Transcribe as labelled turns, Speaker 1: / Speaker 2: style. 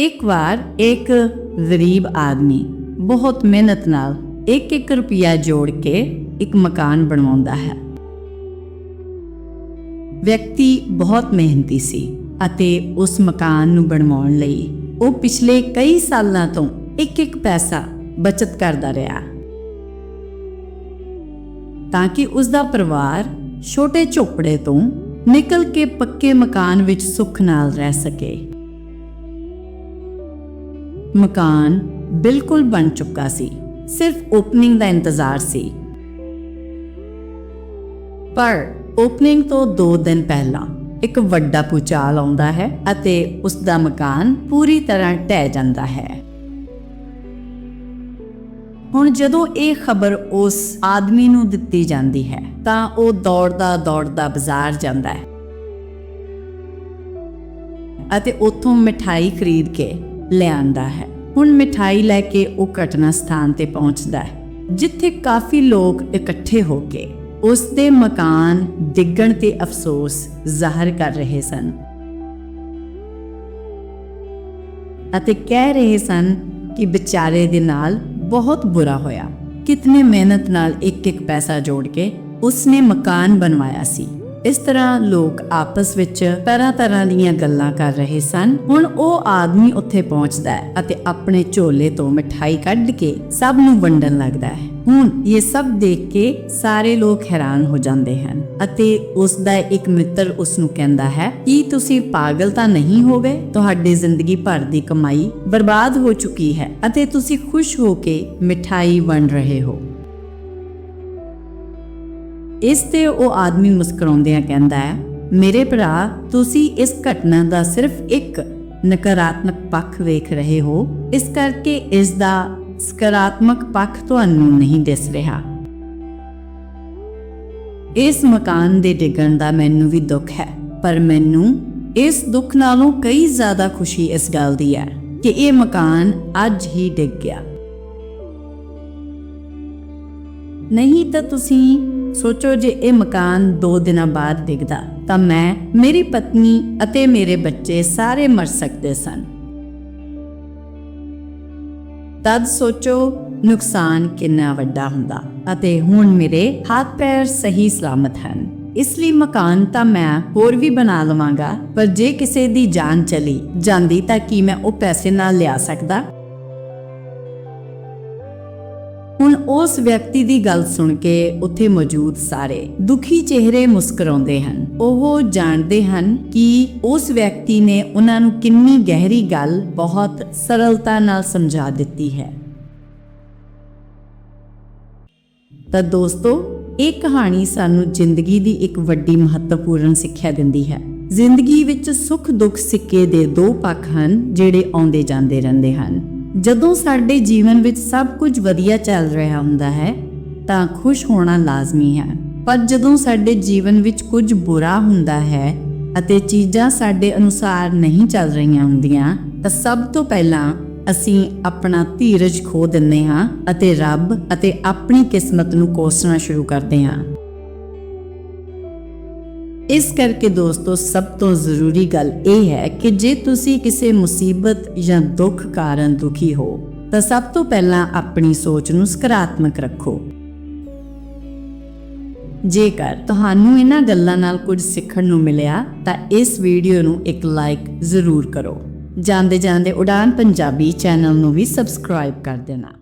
Speaker 1: ਇੱਕ ਵਾਰ ਇੱਕ ਗਰੀਬ ਆਦਮੀ ਬਹੁਤ ਮਿਹਨਤ ਨਾਲ ਇੱਕ ਇੱਕ ਰੁਪਿਆ ਜੋੜ ਕੇ ਇੱਕ ਮਕਾਨ ਬਣਵਾਉਂਦਾ ਹੈ। ਵਿਅਕਤੀ ਬਹੁਤ ਮਿਹਨਤੀ ਸੀ ਅਤੇ ਉਸ ਮਕਾਨ ਨੂੰ ਬਣਵਾਉਣ ਲਈ ਉਹ ਪਿਛਲੇ ਕਈ ਸਾਲਾਂ ਤੋਂ ਇੱਕ ਇੱਕ ਪੈਸਾ ਬਚਤ ਕਰਦਾ ਰਿਹਾ। ਤਾਂ ਕਿ ਉਸ ਦਾ ਪਰਿਵਾਰ ਛੋਟੇ ਝੋਪੜੇ ਤੋਂ ਨਿਕਲ ਕੇ ਪੱਕੇ ਮਕਾਨ ਵਿੱਚ ਸੁੱਖ ਨਾਲ ਰਹਿ ਸਕੇ। ਮਕਾਨ ਬਿਲਕੁਲ ਬਣ ਚੁੱਕਾ ਸੀ। ਸਿਰਫ ਓਪਨਿੰਗ ਦਾ ਇੰਤਜ਼ਾਰ ਸੀ। ਪਰ ਓਪਨਿੰਗ ਤੋਂ 2 ਦਿਨ ਪਹਿਲਾਂ ਇੱਕ ਵੱਡਾ ਭੂਚਾਲ ਆਉਂਦਾ ਹੈ ਅਤੇ ਉਸ ਦਾ ਮਕਾਨ ਪੂਰੀ ਤਰ੍ਹਾਂ ਢਹਿ ਜਾਂਦਾ ਹੈ। ਹੁਣ ਜਦੋਂ ਇਹ ਖਬਰ ਉਸ ਆਦਮੀ ਨੂੰ ਦਿੱਤੀ ਜਾਂਦੀ ਹੈ, ਤਾਂ ਉਹ ਦੌੜਦਾ ਦੌੜਦਾ ਬਾਜ਼ਾਰ ਜਾਂਦਾ ਹੈ ਅਤੇ ਉੱਥੋਂ ਮਠਾਈ ਖਰੀਦ ਕੇ ਲਿਆਂਦਾ ਹੈ। ਹੁਣ ਮਿਠਾਈ ਲੈ ਕੇ ਉਹ ਘਟਨਾ ਸਥਾਨ ਤੇ ਪਹੁੰਚਦਾ ਹੈ, ਜਿੱਥੇ ਕਾਫੀ ਲੋਕ ਇਕੱਠੇ ਹੋ ਕੇ ਉਸ ਦੇ ਮਕਾਨ ਡਿੱਗਣ ਤੇ ਅਫਸੋਸ ਜ਼ਾਹਰ ਕਰ ਰਹੇ ਸਨ। ਅਤੇ ਕਹਿ ਰਹੇ ਸਨ ਕਿ ਵਿਚਾਰੇ ਦੇ ਨਾਲ ਬਹੁਤ ਬੁਰਾ ਹੋਇਆ। ਕਿਤਨੇ ਮਿਹਨਤ ਨਾਲ ਇੱਕ ਇੱਕ ਪੈਸਾ ਜੋੜ ਕੇ ਉਸਨੇ ਮਕਾਨ ਬਣਵਾਇਆ ਸੀ। ਇਸ ਤਰ੍ਹਾਂ ਲੋਕ ਆਪਸ ਵਿੱਚ ਤਰ੍ਹਾਂ ਤਰ੍ਹਾਂ ਦੀਆਂ ਗੱਲਾਂ ਕਰ ਰਹੇ ਸਨ। ਹੁਣ ਉਹ ਆਦਮੀ ਉੱਥੇ ਪਹੁੰਚਦਾ ਹੈ ਅਤੇ ਆਪਣੇ ਝੋਲੇ ਤੋਂ ਮਠਾਈ ਕੱਢ ਕੇ ਸਭ ਨੂੰ ਵੰਡਣ ਲੱਗਦਾ ਹੈ। ਹੁਣ ਇਹ ਸਭ ਦੇਖ ਕੇ ਸਾਰੇ ਲੋਕ ਹੈਰਾਨ ਹੋ ਜਾਂਦੇ ਹਨ ਅਤੇ ਉਸ ਦਾ ਇੱਕ ਮਿੱਤਰ ਉਸ ਨੂੰ ਕਹਿੰਦਾ ਹੈ, ਕਿ ਤੁਸੀਂ ਪਾਗਲ ਤਾਂ ਨਹੀਂ ਹੋ ਗਏ ਤੁਹਾਡੀ ਜ਼ਿੰਦਗੀ ਭਰ ਦੀ ਕਮਾਈ ਬਰਬਾਦ ਹੋ ਚੁੱਕੀ ਹੈ ਅਤੇ ਤੁਸੀਂ ਖੁਸ਼ ਹੋ ਕੇ ਮਿਠਾਈ ਵੰਡ ਰਹੇ ਹੋ। ਇਸ ਤੇ ਉਹ ਆਦਮੀ ਮੁਸਕਰਾਉਂਦਿਆਂ ਕਹਿੰਦਾ ਹੈ, ਮੇਰੇ ਭਰਾ, ਤੁਸੀਂ ਇਸ ਘਟਨਾ ਦਾ ਸਿਰਫ ਇੱਕ ਨਕਾਰਾਤਮਕ ਪੱਖ ਵੇਖ ਰਹੇ ਹੋ। ਇਸ ਕਰਕੇ ਇਸ ਦਾ ਸਕਾਰਾਤਮਕ ਪੱਖ ਤੁਹਾਨੂੰ ਨਹੀਂ ਦਿਸ ਰਿਹਾ। ਇਸ ਮਕਾਨ ਦੇ ਡਿੱਗਣ ਦਾ ਮੈਨੂੰ ਵੀ ਦੁੱਖ ਹੈ, ਪਰ ਮੈਨੂੰ ਇਸ ਦੁੱਖ ਨਾਲੋਂ ਕਈ ਜ਼ਿਆਦਾ ਖੁਸ਼ੀ ਇਸ ਗੱਲ ਦੀ ਹੈ ਕਿ ਇਹ ਮਕਾਨ ਅੱਜ ਹੀ ਡਿੱਗ ਗਿਆ। ਨਹੀਂ ਤਾਂ ਤੁਸੀਂ ਸੋਚੋ ਜੇ ਇਹ ਮਕਾਨ 2 ਦਿਨਾਂ ਬਾਅਦ ਡਿੱਗਦਾ, ਤਾਂ ਮੈਂ, ਮੇਰੀ ਪਤਨੀ ਅਤੇ ਮੇਰੇ ਬੱਚੇ ਸਾਰੇ ਮਰ ਸਕਦੇ ਸਨ। ਤਦ ਸੋਚੋ ਨੁਕਸਾਨ ਕਿੰਨਾ ਵੱਡਾ ਹੁੰਦਾ ਅਤੇ ਹੁਣ ਮੇਰੇ ਹੱਥ ਪੈਰ ਸਹੀ ਸਲਾਮਤ ਹਨ। ਇਸ ਲਈ ਮਕਾਨ ਤਾਂ ਮੈਂ ਹੋਰ ਵੀ ਬਣਾ ਲਵਾਂਗਾ, ਪਰ ਜੇ ਕਿਸੇ ਦੀ ਜਾਨ ਚਲੀ ਜਾਂਦੀ ਤਾਂ ਕੀ ਮੈਂ ਉਹ ਪੈਸੇ ਨਾਲ ਲਿਆ ਸਕਦਾ? ਉਸ ਵਿਅਕਤੀ ਦੀ ਗੱਲ ਸੁਣ ਕੇ ਉੱਥੇ ਮੌਜੂਦ ਸਾਰੇ ਦੁਖੀ ਚਿਹਰੇ ਮੁਸਕਰਾਉਂਦੇ ਹਨ। ਉਹ ਜਾਣਦੇ ਹਨ ਕਿ ਉਸ ਵਿਅਕਤੀ ਨੇ ਉਹਨਾਂ ਨੂੰ ਕਿੰਨੀ ਗਹਿਰੀ ਗੱਲ ਬਹੁਤ ਸਰਲਤਾ ਨਾਲ ਸਮਝਾ ਦਿੱਤੀ ਹੈ। ਤਾਂ ਦੋਸਤੋ, ਇਹ ਕਹਾਣੀ ਸਾਨੂੰ ਜ਼ਿੰਦਗੀ ਦੀ ਇੱਕ ਵੱਡੀ ਮਹੱਤਵਪੂਰਨ ਸਿੱਖਿਆ ਦਿੰਦੀ ਹੈ। ਜ਼ਿੰਦਗੀ ਵਿੱਚ ਸੁੱਖ ਦੁੱਖ ਸਿੱਕੇ ਦੇ ਦੋ ਪੱਖ ਹਨ ਜਿਹੜੇ ਆਉਂਦੇ ਜਾਂਦੇ ਰਹਿੰਦੇ ਹਨ। ਜਦੋਂ ਸਾਡੇ ਜੀਵਨ ਵਿੱਚ ਸਭ ਕੁਝ ਵਧੀਆ ਚੱਲ ਰਿਹਾ ਹੁੰਦਾ ਹੈ, ਤਾਂ ਖੁਸ਼ ਹੋਣਾ ਲਾਜ਼ਮੀ ਹੈ। ਪਰ ਜਦੋਂ ਸਾਡੇ ਜੀਵਨ ਵਿੱਚ ਕੁਝ ਬੁਰਾ ਹੁੰਦਾ ਹੈ ਅਤੇ ਚੀਜ਼ਾਂ ਸਾਡੇ ਅਨੁਸਾਰ ਨਹੀਂ ਚੱਲ ਰਹੀਆਂ ਹੁੰਦੀਆਂ, ਤਾਂ ਸਭ ਤੋਂ ਪਹਿਲਾਂ ਅਸੀਂ ਆਪਣਾ ਧੀਰਜ ਖੋ ਦਿੰਦੇ ਹਾਂ ਅਤੇ ਰੱਬ ਅਤੇ ਆਪਣੀ ਕਿਸਮਤ ਨੂੰ ਕੋਸਣਾ ਸ਼ੁਰੂ ਕਰਦੇ ਹਾਂ। ਇਸ ਕਰਕੇ ਦੋਸਤੋ, ਸਭ ਤੋਂ ਜ਼ਰੂਰੀ ਗੱਲ ਇਹ ਹੈ ਕਿ ਜੇ ਤੁਸੀਂ ਕਿਸੇ ਮੁਸੀਬਤ ਜਾਂ ਦੁੱਖ ਕਾਰਨ ਦੁਖੀ ਹੋ, ਤਾਂ ਸਭ ਤੋਂ ਪਹਿਲਾਂ ਆਪਣੀ ਸੋਚ ਨੂੰ ਸਕਾਰਾਤਮਕ ਰੱਖੋ। ਜੇਕਰ ਤੁਹਾਨੂੰ ਇਹਨਾਂ ਗੱਲਾਂ ਨਾਲ ਕੁਝ ਸਿੱਖਣ ਨੂੰ ਮਿਲਿਆ, ਤਾਂ ਇਸ ਵੀਡੀਓ ਨੂੰ ਇੱਕ ਲਾਈਕ ਜ਼ਰੂਰ ਕਰੋ। ਜਾਂਦੇ ਜਾਂਦੇ ਉਡਾਨ ਪੰਜਾਬੀ ਚੈਨਲ ਨੂੰ ਵੀ ਸਬਸਕ੍ਰਾਈਬ ਕਰ ਦੇਣਾ।